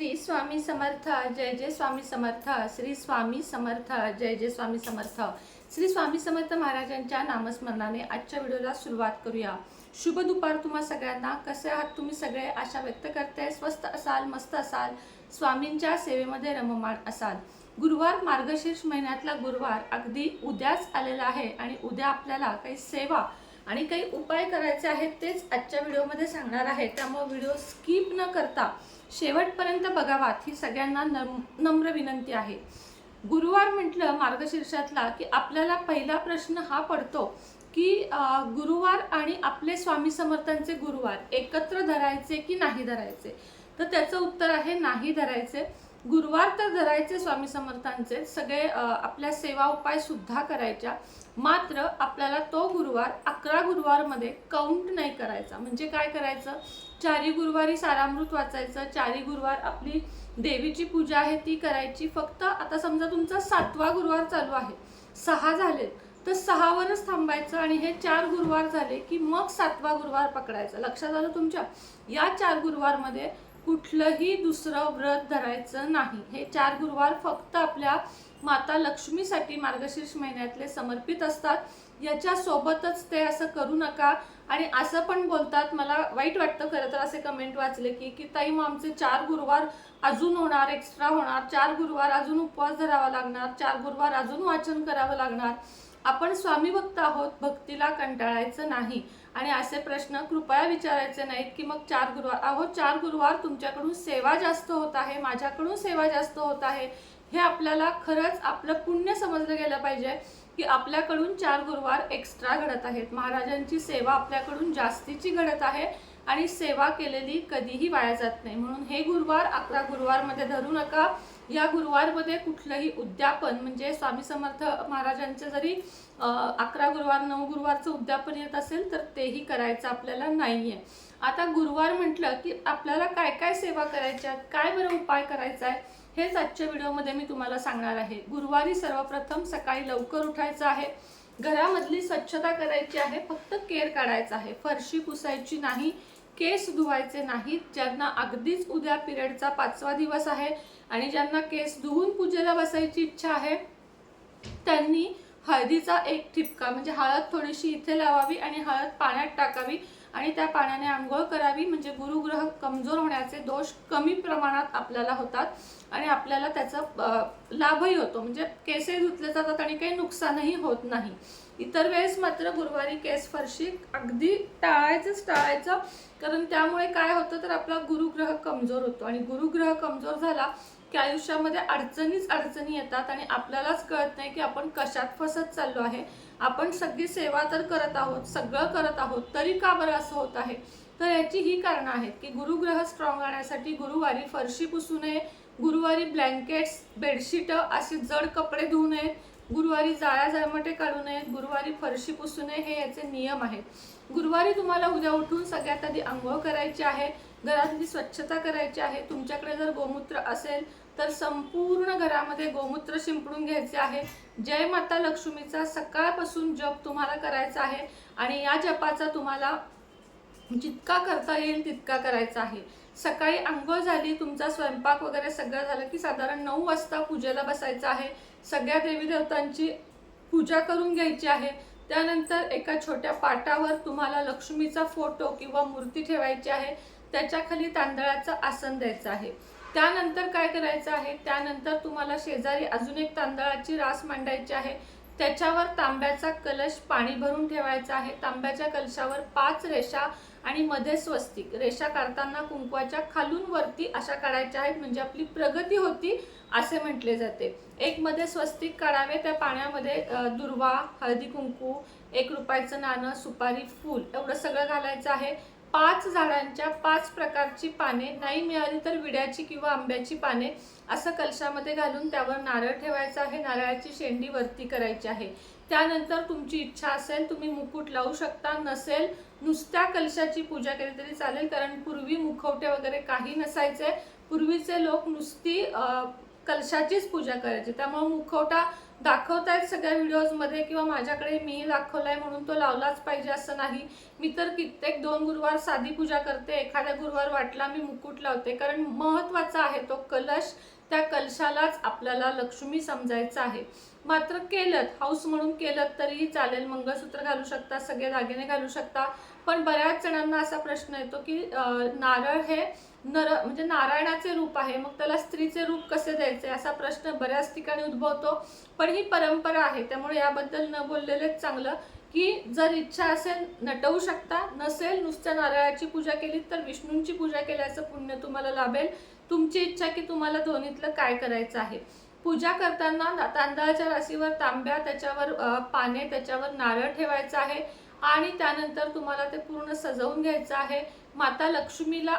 श्री स्वामी समर्थ जय जय स्वामी समर्थ श्री स्वामी समर्थ जय जय स्वामी समर्थ. श्री स्वामी समर्थ महाराजांच्या नामस्मरणाने आजच्या व्हिडिओला सुरुवात करूया. शुभ दुपार तुम्हा सगळ्यांना. कसे आहात तुम्ही सगळे? आशा व्यक्त करते. स्वस्त असाल मस्त असाल. स्वामींच्या सेवेमध्ये रममाण असाल. गुरुवार मार्गशीर्ष महिन्यातला गुरुवार अगदी उद्याच आलेला आहे आणि उद्या आपल्याला काही सेवा आणि काही उपाय करायचे आहेत तेच आजच्या व्हिडिओमध्ये सांगणार आहे. त्यामुळे व्हिडिओ स्किप न करता शेवटपर्यंत बघावात ही सगळ्यांना नम नम्र विनंती आहे. गुरुवार म्हटलं मार्गशीर्षातला की आपल्याला पहिला प्रश्न हा पडतो की गुरुवार आणि आपले स्वामी समर्थांचे गुरुवार एकत्र धरायचे की नाही धरायचे? तर त्याचं उत्तर आहे नाही धरायचे. गुरुवार तर धरायचे स्वामी समर्थांचे. सगळे आपल्या सेवा उपाय सुद्धा करायच्या. मात्र आपल्याला तो गुरुवार अकरा गुरुवारमध्ये काउंट नाही करायचा. म्हणजे काय करायचं? चारी गुरुवारी सारामृत वाचायचं. चारी गुरुवार आपली देवीची पूजा आहे ती करायची. फक्त आता समजा तुमचा सातवा गुरुवार चालू आहे. सहा झाले. तर सहावरच थांबायचं आणि हे चार गुरुवार झाले की मग सातवा गुरुवार पकडायचा. लक्षात आलं तुमच्या? या चार गुरुवारमध्ये कुठलंही दुसरं व्रत धरायचं नाही. हे चार गुरुवार फक्त आपल्या माता लक्ष्मीसाठी मार्गशीर्ष महिन्यातले समर्पित असतात. याच्यासोबतच ते असं करू नका. आणि असं पण बोलतात मला वाईट वाटतं खरं तर असे कमेंट वाचले की की ताई मग आमचे चार गुरुवार अजून होणार एक्स्ट्रा होणार. चार गुरुवार अजून उपवास धरावा लागणार. चार गुरुवार अजून वाचन करावं लागणार. आपण स्वामी भक्त आहोत भक्तीला कंटाळायचं नाही. आणि असे प्रश्न कृपया विचारायचे नाहीत की मग चार गुरुवार अहो चार गुरुवार तुमच्याकडून सेवा जास्त होत आहे माझ्याकडून सेवा जास्त होत आहे. हे आपल्याला खरंच आपलं पुण्य समजलं गेलं पाहिजे की आपल्याकडून चार गुरुवार एक्स्ट्रा घडत आहेत. महाराजांची सेवा आपल्याकडून जास्तीची घडत आहे आणि सेवा केलेली कधीही वाया जात नाही. म्हणून हे गुरुवार अकरा गुरुवारमध्ये धरू नका. या गुरुवारमध्ये कुठलंही उद्यापन म्हणजे स्वामी समर्थ महाराजांचे जरी अकरा गुरुवार नऊ गुरुवारचं उद्यापन येत असेल तर तेही करायचं आपल्याला नाहीये. आता गुरुवार म्हटलं की आपल्याला काय काय सेवा करायच्या काय बरं उपाय करायचा आहे हेच आजच्या व्हिडिओमध्ये मी तुम्हाला सांगणार आहे. गुरुवारी सर्वप्रथम सकाळी लवकर उठायचं आहे. घरामधली स्वच्छता करायची आहे फक्त केर काढायचा आहे. फरशी पुसायची नाही केस धुवायचे नाहीत ज्यांना अगदीच उद्या पिरियडचा पाचवा दिवस आहे आणि ज्यांना केस धुवून पूजेला बसायची इच्छा आहे त्यांनी हळदीचा एक ठिपका म्हणजे हळद थोडीशी इथे लावावी आणि हळद पाण्यात टाकावी आणि त्या पाण्याने आंघोळ करावी म्हणजे गुरुग्रह कमजोर होण्याचे दोष कमी प्रमाणात आपल्याला होतात आणि आपल्याला त्याचा लाभही होतो. म्हणजे केसही धुतले जातात आणि काही नुकसानही होत नाही. इतर वेळेस मात्र गुरुवारी केस फरशी अगदी टाळायचंच टाळायचं. कारण त्यामुळे काय होतं तर आपला गुरुग्रह कमजोर होतो. आणि गुरुग्रह कमजोर झाला की आयुष्यामध्ये अडचणीच अडचणी येतात आणि आपल्यालाच कळत नाही की आपण कशात फसत चाललो आहे. आपण सगळी सेवा तर करत आहोत सगळं करत आहोत तरी का बरं असं होत आहे? तर याची ही कारणं आहेत की गुरुग्रह स्ट्रॉंग राहण्यासाठी गुरुवारी फरशी पुसू नये गुरुवारी ब्लँकेट्स बेडशीट असे जड कपडे धुवू नयेत गुरुवारी जाळ्या जळमटे काढू नयेत गुरुवारी फरशी पुसू नये हे याचे नियम आहेत. गुरुवारी तुम्हाला उद्या उठून सगळ्यात आधी आंघोळ करायची आहे घरातली स्वच्छता करायची आहे तुमच्याकडे जर गोमूत्र असेल तर संपूर्ण घरामध्ये गोमूत्र शिंपडून घ्यायचे आहे. जय माता लक्ष्मीचा सकाळपासून जप तुम्हाला करायचा आहे आणि या जपाचा तुम्हाला जितका करता येईल तितका करायचा आहे. सकाळी आंघोळ झाली तुमचा स्वयंपाक वगैरे सगळं झालं की साधारण नऊ वाजता पूजेला बसायचं आहे. सगळ्या देवी देवतांची पूजा करून घ्यायची आहे. त्यानंतर एका छोट्या पाटावर तुम्हाला लक्ष्मीचा फोटो किंवा मूर्ती ठेवायची आहे. त्याच्याखाली तांदळाचं आसन द्यायचं आहे. त्यानंतर काय करायचं आहे? त्यानंतर तुम्हाला शेजारी अजून एक तांदळाची रास मांडायची आहे. त्याच्यावर तांब्याचा कलश पाणी भरून ठेवायचा आहे. तांब्याच्या कलशावर पाच रेषा आणि मध्ये स्वस्तिक. रेषा काढताना कुंकवाच्या खालून वरती अशा काढायच्या आहेत. म्हणजे आपली प्रगती होती असे म्हटले जाते. एक मध्ये स्वस्तिक काढावे त्या पाण्यामध्ये दुर्वा हळदी कुंकू एक रुपयाचं नाणं सुपारी फूल एवढं सगळं घालायचं आहे. पाच झाडांच्या पाच प्रकारची पाने नाही मिळाली तर विड्याची किंवा आंब्याची पाने असं कलशामध्ये घालून त्यावर नारळ ठेवायचा आहे. नारळाची शेंडी वरती करायची आहे. त्यानंतर तुमची इच्छा असेल तुम्ही मुकुट लावू शकता. नसेल नुसत्या कलशाची पूजा केली तरी चालेल कारण पूर्वी मुखवटे वगैरे काही नसायचे. पूर्वीचे लोक नुसती कलशाचीच पूजा करायची. त्यामुळे मुखवटा दाखवतायत सगळ्या व्हिडिओजमध्ये किंवा माझ्याकडे मी दाखवलाय म्हणून तो लावलाच पाहिजे असं नाही. मी तर कित्येक दोन गुरुवार साधी पूजा करते एखाद्या गुरुवार वाटला मी मुकुट लावते. कारण महत्त्वाचा आहे तो कलश त्या कलशालाच आपल्याला लक्ष्मी समजायचं आहे. मात्र केलं हाऊस म्हणून केलं तरीही चालेल मंगळसूत्र घालू शकता सगळे दागिने घालू शकता. पण बऱ्याच जणांना असा प्रश्न येतो की नारळ हे नर म्हणजे नारायणाचे रूप आहे मग त्याला स्त्रीचे रूप कसं द्यायचे असा प्रश्न बऱ्याच ठिकाणी उद्भवतो. पण ही परंपरा आहे त्यामुळे याबद्दल न बोललेलेच चांगलं. की जर इच्छा असेल नटवू शकता. नसेल नुसत्या नारळाची पूजा केली तर विष्णूंची पूजा केल्याचं पुण्य तुम्हाला लाभेल. तुमची इच्छा की तुम्हाला दोन्हीतलं काय करायचं आहे. पूजा करताना तांदळाच्या राशीवर तांब्या त्याच्यावर पाने त्याच्यावर नारळ ठेवायचं आहे. आणि त्यानंतर तुम्हाला ते पूर्ण सजवून घ्यायचं आहे. माता लक्ष्मीला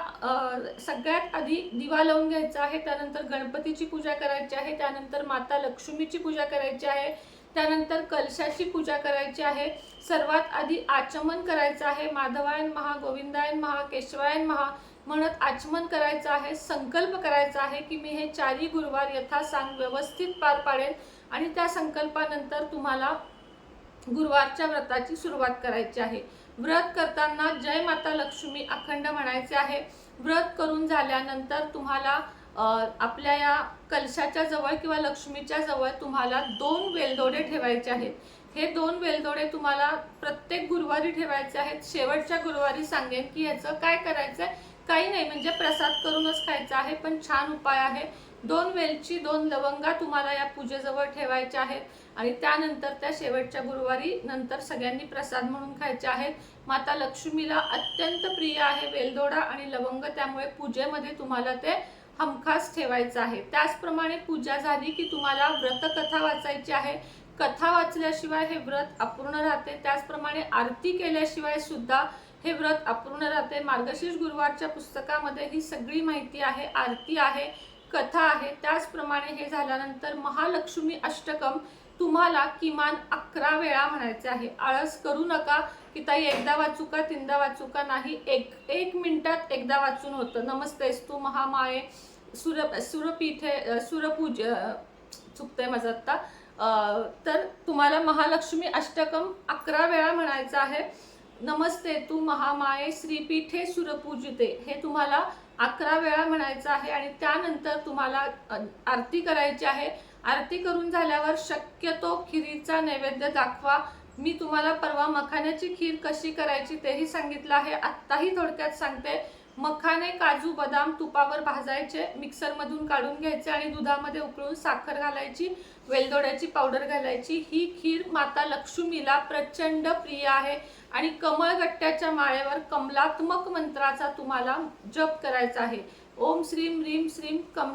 सगळ्यात आधी दिवा लावून घ्यायचा आहे. त्यानंतर गणपतीची पूजा करायची आहे. त्यानंतर माता लक्ष्मीची पूजा करायची आहे. त्यानंतर कलशाची पूजा करायची आहे. सर्वात आधी आचमन करायचं आहे. माधवायन महा गोविंदायन महा केशवायन महा म्हणत आचमन करायचं आहे. संकल्प करायचा आहे की मी हे चारी गुरुवार यथासांग व्यवस्थित पार पाडेन आणि त्या संकल्पानंतर तुम्हाला गुरुवारच्या व्रताची सुरुवात करायची आहे. व्रत करताना जय माता लक्ष्मी अखंड म्हणायचे आहे. व्रत करून झाल्यानंतर तुम्हाला आपल्या या कलशाच्या जवळ किंवा लक्ष्मीच्या जवळ तुम्हाला दोन वेलदोडे ठेवायचे आहेत. हे दोन वेलदोडे तुम्हाला प्रत्येक गुरुवारी ठेवायचे आहेत. शेवटच्या गुरुवारी सांगेन की ह्याचं काय करायचं आहे काही नाही म्हणजे प्रसाद करूनच खायचा आहे पण छान उपाय आहे. दोन वेलची दोन लवंगा तुम्हाला या पूजेजवळ ठेवायच्या आहेत आणि त्यानंतर त्या शेवटच्या गुरुवारी नंतर सगळ्यांनी प्रसाद म्हणून खायचे आहेत. माता लक्ष्मीला अत्यंत प्रिय आहे वेलदोडा आणि लवंग त्यामुळे पूजेमध्ये तुम्हाला ते हमखास ठेवायचं आहे. त्याचप्रमाणे पूजा झाली की तुम्हाला व्रतकथा वाचायची आहे. कथा वाचल्याशिवाय हे व्रत अपूर्ण राहते. त्याचप्रमाणे आरती केल्याशिवाय सुद्धा हे व्रत अपूर्ण राहते. मार्गशीर्ष गुरुवारच्या पुस्तकामध्ये ही सगळी माहिती आहे आरती आहे. कथा आहे. त्याचप्रमाणे हे झाल्यानंतर महालक्ष्मी अष्टकम तुम्हाला किमान अकरा वेळा म्हणायचे आहे. आळस करू नका की ताई एकदा वाचू का तीनदा वाचू का नाही? एक एक मिनिटात एकदा वाचून होतं. नमस्तेस्तू महामाये. सुर सुरपीठे सुरपूज चुकतंय माझं आत्ता. तर तुम्हाला महालक्ष्मी अष्टकम अकरा वेळा म्हणायचं आहे. नमस्ते तू महामाये श्रीपीठे सुरपूजिते. हे तुम्हाला अकरा वेळा म्हणायचं आहे आणि त्यानंतर तुम्हाला आरती करायची आहे. आरती करून झाल्यावर शक्यतो खिरीचा नैवेद्य दाखवा. मी तुम्हाला परवा मखाण्याची खीर कशी करायची तेही सांगितलं आहे. आत्ताही थोडक्यात सांगते. मखाने काजू बदाम तुपावर भाजायचे मिक्सरमधून काढून घ्यायचे आणि दुधामध्ये उकळून साखर घालायची वेलदोड्याची पावडर घालायची. ही खीर माता लक्ष्मीला प्रचंड प्रिय आहे आणि कमळगट्ट्याच्या माळेवर कमलात्मक मंत्राचा तुम्हाला जप करायचा आहे. ओम श्रीम रीम श्रीम कम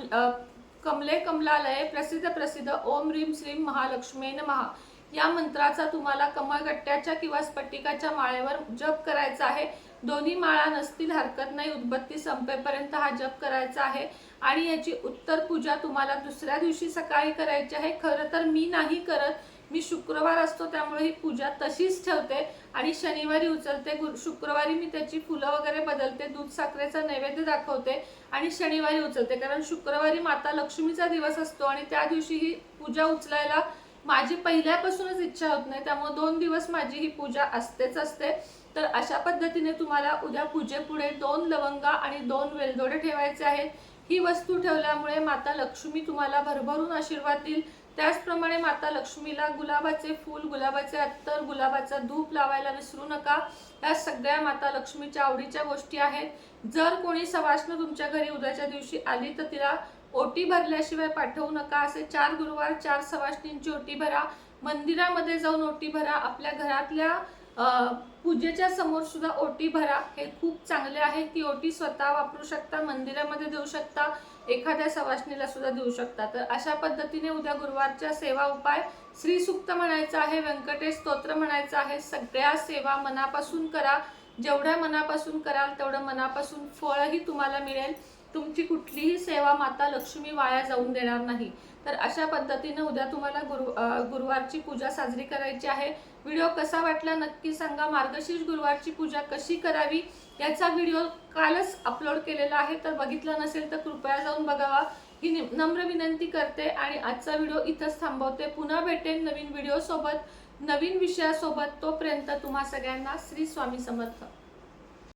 कमले कमलालये प्रसिद्ध प्रसिद्ध ओम रीम श्रीम महालक्ष्मीन महा या मंत्राचा तुम्हाला कमळगट्ट्याच्या किंवा स्फटिकाच्या माळेवर जप करायचा आहे. दोन्ही माळा नसतील हरकत नाही. उदबत्ती संपेपर्यंत हा जप करायचा आहे. आणि याची उत्तर पूजा तुम्हाला दुसऱ्या दिवशी सकाळी करायची आहे. खरं तर मी नाही करत. मी शुक्रवार असतो त्यामुळे ही पूजा तशीच ठेवते. आणि शनिवारी उचलते. शुक्रवारी मी त्याची फुलं वगैरे बदलते. दूध साखरेचा नैवेद्य दाखवते आणि शनिवारी उचलते. कारण शुक्रवारी माता लक्ष्मीचा दिवस असतो आणि त्या दिवशी ही पूजा उचलायला माझी पहिल्यापासूनच इच्छा होत नाही. त्यामुळे दोन दिवस माझी ही पूजा असतेच असते. तर अशा पद्धतीने तुम्हाला उद्या पूजेपुढे दोन लवंगा आणि दोन वेलदोडे ठेवायचे आहेत. ही वस्तू ठेवल्यामुळे माता लक्ष्मी तुम्हाला भरभरून आशीर्वाद देईल. त्याचप्रमाणे माता लक्ष्मीला गुलाबाचे फूल गुलाबाचे अत्तर गुलाबाचा धूप लावायला विसरू नका. या सगळ्या माता लक्ष्मीच्या आवडीच्या गोष्टी आहेत. जर कोणी सवाष्ण तुमच्या घरी उद्याच्या दिवशी आली तर तिला ओटी भरल्याशिवाय पाठवू नका. असे चार गुरुवार चार सवाष्णींची ओटी भरा. मंदिरामध्ये जाऊन ओटी भरा. आपल्या घरातल्या पूजेच्या समोर सुद्धा ओटी भरा. हे खूप चांगले आहे. ती ओटी स्वतः वापरू शकता मंदिरामध्ये देऊ शकता एखाद्या सवाष्णीला सुद्धा देऊ शकता. तर अशा पद्धतीने उद्या गुरुवारच्या सेवा उपाय श्री सुक्त म्हणायचं आहे व्यंकटेश स्तोत्र म्हणायचं आहे. सगळ्या सेवा मनापासून करा. जेवढ्या मनापासून कराल तेवढं मनापासून फळही तुम्हाला मिळेल. तुमची कुठलीही सेवा माता लक्ष्मी वाया जाऊन देणार नाही. तर अशा पद्धतीने उद्या तुम्हाला गुरु गुरुवारची पूजा साजरी करायची आहे. व्हिडिओ कसा वाटला नक्की सांगा. मार्गशीर्ष गुरुवारची पूजा कशी करावी याचा व्हिडिओ कालच अपलोड केलेला आहे. तर बघितला नसेल तर कृपया जाऊन बघावा. ही नम्र विनंती करते आणि आजचा व्हिडिओ इथंच थांबवते. पुन्हा भेटेन नवीन व्हिडिओसोबत नवीन विषयासोबत. तोपर्यंत तुम्हा सगळ्यांना श्री स्वामी समर्थ.